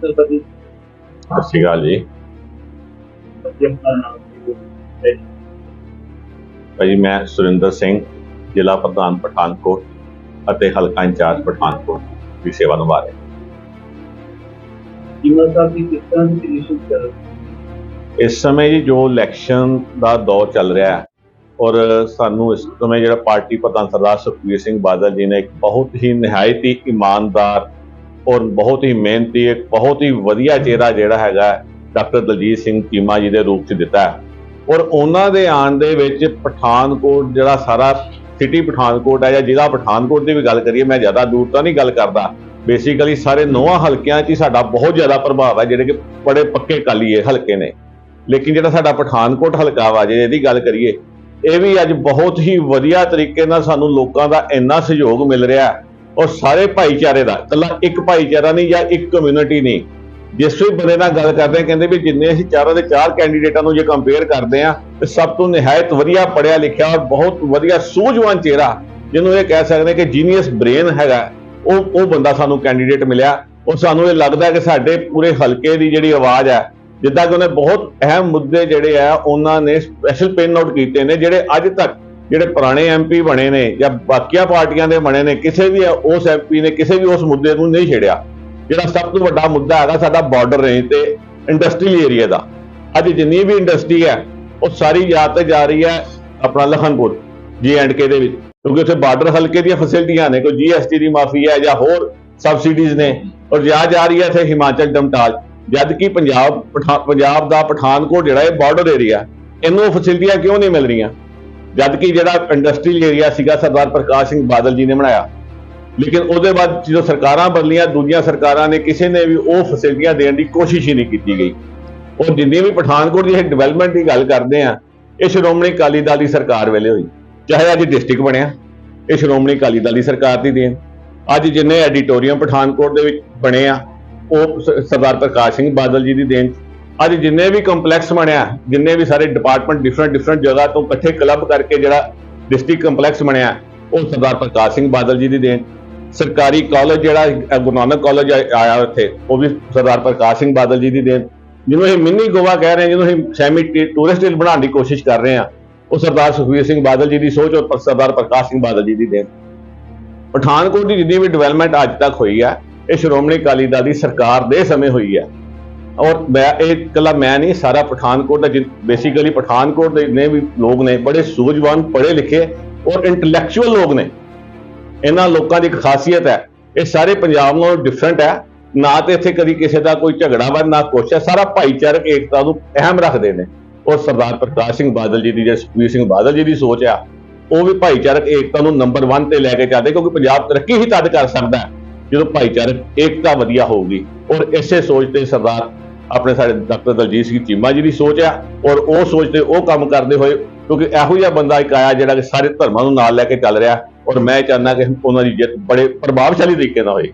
ਸਰਦਾਰ ਜੀ ਸਤਿ ਸ਼੍ਰੀ ਅਕਾਲ ਜੀ। ਭਾਜੀ ਮੈਂ ਸੁਰਿੰਦਰ ਸਿੰਘ ਜ਼ਿਲ੍ਹਾ ਪ੍ਰਧਾਨ ਪਠਾਨਕੋਟ ਅਤੇ ਹਲਕਾ ਇੰਚਾਰਜ ਪਠਾਨਕੋਟ ਦੀ ਸੇਵਾ ਨਿਭਾ ਰਿਹਾ? ਇਸ ਸਮੇਂ ਜੀ ਜੋ ਇਲੈਕਸ਼ਨ ਦਾ ਦੌਰ ਚੱਲ ਰਿਹਾ ਹੈ ਔਰ ਸਾਨੂੰ ਇਸ ਸਮੇਂ ਜਿਹੜਾ ਪਾਰਟੀ ਪ੍ਰਧਾਨ ਸਰਦਾਰ ਸੁਖਬੀਰ ਸਿੰਘ ਬਾਦਲ ਜੀ ਨੇ ਇੱਕ ਬਹੁਤ ਹੀ ਨਿਹਾਇਤ ਹੀ ਇਮਾਨਦਾਰ ਔਰ ਬਹੁਤ ਹੀ ਮਿਹਨਤੀ, ਇੱਕ ਬਹੁਤ ਹੀ ਵਧੀਆ ਚਿਹਰਾ ਜਿਹੜਾ ਹੈਗਾ ਡਾਕਟਰ ਦਲਜੀਤ ਸਿੰਘ ਚੀਮਾ ਜੀ ਦੇ ਰੂਪ 'ਚ ਦਿੱਤਾ ਔਰ ਉਹਨਾਂ ਦੇ ਆਣ ਦੇ ਵਿੱਚ ਪਠਾਨਕੋਟ ਜਿਹੜਾ ਸਾਰਾ ਸਿਟੀ ਪਠਾਨਕੋਟ ਹੈ ਜਾਂ ਜ਼ਿਲ੍ਹਾ ਪਠਾਨਕੋਟ ਦੀ ਵੀ ਗੱਲ ਕਰੀਏ, ਮੈਂ ਜ਼ਿਆਦਾ ਦੂਰ ਤਾਂ ਨਹੀਂ ਗੱਲ ਕਰਦਾ। ਬੇਸਿਕਲੀ ਸਾਰੇ ਨੌਵਾਂ ਹਲਕਿਆਂ 'ਚ ਹੀ ਸਾਡਾ ਬਹੁਤ ਜ਼ਿਆਦਾ ਪ੍ਰਭਾਵ ਹੈ, ਜਿਹੜੇ ਕਿ ਬੜੇ ਪੱਕੇ ਕਾਲੀਏ ਹਲਕੇ ਨੇ। ਲੇਕਿਨ ਜਿਹੜਾ ਸਾਡਾ ਪਠਾਨਕੋਟ ਹਲਕਾ ਵਾ, ਜੇ ਇਹਦੀ ਗੱਲ ਕਰੀਏ, ਇਹ ਵੀ ਅੱਜ ਬਹੁਤ ਹੀ ਵਧੀਆ ਤਰੀਕੇ ਨਾਲ ਸਾਨੂੰ ਲੋਕਾਂ ਦਾ ਇੰਨਾ ਸਹਿਯੋਗ ਮਿਲ ਰਿਹਾ ਔਰ ਸਾਰੇ ਭਾਈਚਾਰੇ ਦਾ, ਇਕੱਲਾ ਇੱਕ ਭਾਈਚਾਰਾ ਨਹੀਂ ਜਾਂ ਇੱਕ ਕਮਿਊਨਿਟੀ ਨਹੀਂ। ਜਿਸ ਵੀ ਬੰਦੇ ਨਾਲ ਗੱਲ ਕਰਦੇ ਆ, ਕਹਿੰਦੇ ਵੀ ਜਿੰਨੇ ਅਸੀਂ ਚਾਰਾਂ ਦੇ ਚਾਰ ਕੈਂਡੀਡੇਟਾਂ ਨੂੰ ਜੇ ਕੰਪੇਅਰ ਕਰਦੇ ਆ, ਤੇ ਸਭ ਤੋਂ ਨਿਹਾਇਤ ਵਧੀਆ ਪੜਿਆ ਲਿਖਿਆ ਔਰ ਬਹੁਤ ਵਧੀਆ ਸੂਝਵਾਨ ਚਿਹਰਾ, ਜਿਹਨੂੰ ਇਹ ਕਹਿ ਸਕਦੇ ਕਿ ਜੀਨੀਅਸ ਬ੍ਰੇਨ ਹੈਗਾ, ਉਹ ਉਹ ਬੰਦਾ ਸਾਨੂੰ ਕੈਂਡੀਡੇਟ ਮਿਲਿਆ। ਉਹ ਸਾਨੂੰ ਇਹ ਲੱਗਦਾ ਕਿ ਸਾਡੇ ਪੂਰੇ ਹਲਕੇ ਦੀ ਜਿਹੜੀ ਆਵਾਜ਼ ਹੈ, ਜਿੱਦਾਂ ਕਿ ਉਹਨੇ ਬਹੁਤ ਅਹਿਮ ਮੁੱਦੇ ਜਿਹੜੇ ਆ, ਉਹਨਾਂ ਨੇ ਸਪੈਸ਼ਲ ਪਿਨ ਆਊਟ ਕੀਤੇ ਨੇ, ਜਿਹੜੇ ਅੱਜ ਤੱਕ ਜਿਹੜੇ ਪੁਰਾਣੇ ਐਮਪੀ ਬਣੇ ਨੇ ਜਾਂ ਬਾਕੀਆਂ ਪਾਰਟੀਆਂ ਦੇ ਬਣੇ ਨੇ, ਕਿਸੇ ਵੀ ਉਸ ਐਮਪੀ ਨੇ, ਕਿਸੇ ਵੀ ਉਸ ਮੁੱਦੇ ਨੂੰ ਨਹੀਂ ਛੇੜਿਆ। ਜਿਹੜਾ ਸਭ ਤੋਂ ਵੱਡਾ ਮੁੱਦਾ ਹੈਗਾ ਸਾਡਾ ਬਾਰਡਰ ਰੇਂਜ ਤੇ ਇੰਡਸਟਰੀਅਲ ਏਰੀਆ ਦਾ। ਅੱਜ ਜਿੰਨੀ ਵੀ ਇੰਡਸਟਰੀ ਹੈ, ਉਹ ਸਾਰੀ ਯਾਦ ਤੇ ਜਾ ਰਹੀ ਹੈ ਆਪਣਾ ਲਖਨਪੁਰ ਜੀ ਐਂਡ ਕੇ ਦੇ ਵਿੱਚ। ਕਿਉਂਕਿ ਉੱਥੇ ਬਾਰਡਰ ਹਲਕੇ ਦੀਆਂ ਫੈਸਿਲਿਟੀਆਂ ਨੇ, ਕੋਈ ਜੀਐਸਟੀ ਦੀ ਮਾਫੀ ਹੈ ਜਾਂ ਹੋਰ ਸਬਸਿਡੀਜ਼ ਨੇ। ਔਰ ਜਾ ਜਾ ਰਹੀ ਹੈ ਇੱਥੇ ਹਿਮਾਚਲ ਡਮਟਾਲ ਜਦ ਕਿ ਪੰਜਾਬ, ਪਠਾ- ਪੰਜਾਬ ਦਾ ਪਠਾਨਕੋਟ ਜਿਹੜਾ ਇਹ ਬਾਰਡਰ ਏਰੀਆ ਇਹਨੂੰ ਫੈਸਿਲਿਟੀਆਂ ਕਿਉਂ ਨਹੀਂ ਮਿਲ ਰਹੀਆਂ? ਜਦ ਕਿ ਜਿਹੜਾ ਇੰਡਸਟਰੀਅਲ ਏਰੀਆ ਸੀਗਾ ਸਰਦਾਰ ਪ੍ਰਕਾਸ਼ ਸਿੰਘ ਬਾਦਲ ਜੀ ਨੇ ਬਣਾਇਆ। ਲੇਕਿਨ ਉਹਦੇ ਬਾਅਦ ਜਦੋਂ ਸਰਕਾਰਾਂ ਬਦਲੀਆਂ ਦੂਜੀਆਂ ਸਰਕਾਰਾਂ ਨੇ ਕਿਸੇ ਨੇ ਵੀ ਉਹ ਫੈਸਿਲਿਟੀਆਂ ਦੇਣ ਦੀ ਕੋਸ਼ਿਸ਼ ਹੀ ਨਹੀਂ ਕੀਤੀ ਗਈ। ਉਹ ਜਿੰਨੀ ਵੀ ਪਠਾਨਕੋਟ ਦੀ ਡਿਵੈਲਪਮੈਂਟ ਦੀ ਗੱਲ ਕਰਦੇ ਆ, ਇਹ ਸ਼੍ਰੋਮਣੀ ਅਕਾਲੀ ਦਲ ਦੀ ਸਰਕਾਰ ਵੇਲੇ ਹੋਈ। ਚਾਹੇ ਅੱਜ ਡਿਸਟ੍ਰਿਕਟ ਬਣਿਆ, ਇਹ ਸ਼੍ਰੋਮਣੀ ਅਕਾਲੀ ਦਲ ਦੀ ਸਰਕਾਰ ਦੀ ਦੇਣ। ਅੱਜ ਜਿੰਨੇ ਐਡੀਟੋਰੀਅਮ ਪਠਾਨਕੋਟ ਦੇ ਵਿੱਚ ਬਣੇ ਆ, ਉਹ ਸਰਦਾਰ ਪ੍ਰਕਾਸ਼ ਸਿੰਘ ਬਾਦਲ ਜੀ ਦੀ ਦੇਣ। ਅੱਜ ਜਿੰਨੇ ਵੀ ਕੰਪਲੈਕਸ ਬਣਿਆ, ਜਿੰਨੇ ਵੀ ਸਾਰੇ ਡਿਪਾਰਟਮੈਂਟ ਡਿਫਰੈਂਟ ਡਿਫਰੈਂਟ ਜਗ੍ਹਾ ਤੋਂ ਇਕੱਠੇ ਕਲੱਬ ਕਰਕੇ ਜਿਹੜਾ ਡਿਸਟ੍ਰਿਕਟ ਕੰਪਲੈਕਸ ਬਣਿਆ, ਉਹ ਸਰਦਾਰ ਪ੍ਰਕਾਸ਼ ਸਿੰਘ ਬਾਦਲ ਜੀ ਦੀ ਦੇਣ। ਸਰਕਾਰੀ ਕਾਲਜ ਜਿਹੜਾ ਗੁਰੂ ਨਾਨਕ ਕਾਲਜ ਆਇਆ ਉੱਥੇ, ਉਹ ਵੀ ਸਰਦਾਰ ਪ੍ਰਕਾਸ਼ ਸਿੰਘ ਬਾਦਲ ਜੀ ਦੀ ਦੇਣ। ਜਿਹਨੂੰ ਇਹ ਮਿੰਨੀ ਗੋਆ ਕਹਿ ਰਹੇ ਹਾਂ, ਜਿਹਨੂੰ ਅਸੀਂ ਸੈਮੀ ਟੂਰਿਸਟ ਬਣਾਉਣ ਦੀ ਕੋਸ਼ਿਸ਼ ਕਰ ਰਹੇ ਹਾਂ, ਉਹ ਸਰਦਾਰ ਸੁਖਬੀਰ ਸਿੰਘ ਬਾਦਲ ਜੀ ਦੀ ਸੋਚ ਔਰ ਸਰਦਾਰ ਪ੍ਰਕਾਸ਼ ਸਿੰਘ ਬਾਦਲ ਜੀ ਦੀ ਦੇਣ। ਪਠਾਨਕੋਟ ਦੀ ਜਿੰਨੀ ਵੀ ਡਿਵੈਲਪਮੈਂਟ ਅੱਜ ਤੱਕ ਹੋਈ ਹੈ ਇਹ ਸ਼੍ਰੋਮਣੀ ਅਕਾਲੀ ਦਲ ਦੀ ਸਰਕਾਰ ਦੇ ਸਮੇਂ ਹੋਈ ਹੈ ਔਰ ਮੈਂ ਇਹ ਇਕੱਲਾ ਮੈਂ ਨਹੀਂ, ਸਾਰਾ ਪਠਾਨਕੋਟ ਦਾ ਬੇਸਿਕਲੀ ਪਠਾਨਕੋਟ ਦੇ ਜਿੰਨੇ ਵੀ ਲੋਕ ਨੇ, ਬੜੇ ਸੂਝਵਾਨ, ਪੜ੍ਹੇ ਲਿਖੇ ਔਰ ਇੰਟੈਲੈਕਚੁਅਲ ਲੋਕ ਨੇ। ਇਹਨਾਂ ਲੋਕਾਂ ਦੀ ਇੱਕ ਖਾਸੀਅਤ ਹੈ, ਇਹ ਸਾਰੇ ਪੰਜਾਬ ਨਾਲੋਂ ਡਿਫਰੈਂਟ ਹੈ। ਨਾ ਤੇ ਇੱਥੇ ਕਦੀ ਕਿਸੇ ਦਾ ਕੋਈ ਝਗੜਾ ਵਾ, ਨਾ ਕੁਛ ਹੈ, ਸਾਰਾ ਭਾਈਚਾਰਕ ਏਕਤਾ ਨੂੰ ਅਹਿਮ ਰੱਖਦੇ ਨੇ। ਔਰ ਸਰਦਾਰ ਪ੍ਰਕਾਸ਼ ਸਿੰਘ ਬਾਦਲ ਜੀ ਦੀ ਜਾਂ ਸੁਖਬੀਰ ਸਿੰਘ ਬਾਦਲ ਜੀ ਦੀ ਸੋਚ ਆ, ਉਹ ਵੀ ਭਾਈਚਾਰਕ ਏਕਤਾ ਨੂੰ ਨੰਬਰ 1 ਤੇ ਲੈ ਕੇ ਚੱਲਦੇ ਕਿਉਂਕਿ ਪੰਜਾਬ ਤਰੱਕੀ ਹੀ ਤਦ ਕਰ ਸਕਦਾ ਜਦੋਂ ਭਾਈਚਾਰਕ ਏਕਤਾ ਵਧੀਆ ਹੋਊਗੀ। ਔਰ ਇਸੇ ਸੋਚ ਤੇ ਸਰਦਾਰ ਆਪਣੇ ਸਾਡੇ ਡਾਕਟਰ ਦਲਜੀਤ ਸਿੰਘ ਚੀਮਾ ਜੀ ਦੀ ਸੋਚ ਆ ਔਰ ਉਹ ਸੋਚ ਤੇ ਉਹ ਕੰਮ ਕਰਦੇ ਹੋਏ, ਕਿਉਂਕਿ ਇਹੋ ਜਿਹਾ ਬੰਦਾ ਇੱਕ ਆਇਆ ਜਿਹੜਾ ਕਿ ਸਾਰੇ ਧਰਮਾਂ ਨੂੰ ਨਾਲ ਲੈ ਕੇ ਚੱਲ ਰਿਹਾ ਔਰ ਮੈਂ ਚਾਹੁੰਦਾ ਕਿ ਉਹਨਾਂ ਦੀ ਜਿੱਤ ਬੜੇ ਪ੍ਰਭਾਵਸ਼ਾਲੀ ਤਰੀਕੇ ਨਾਲ ਹੋਏ।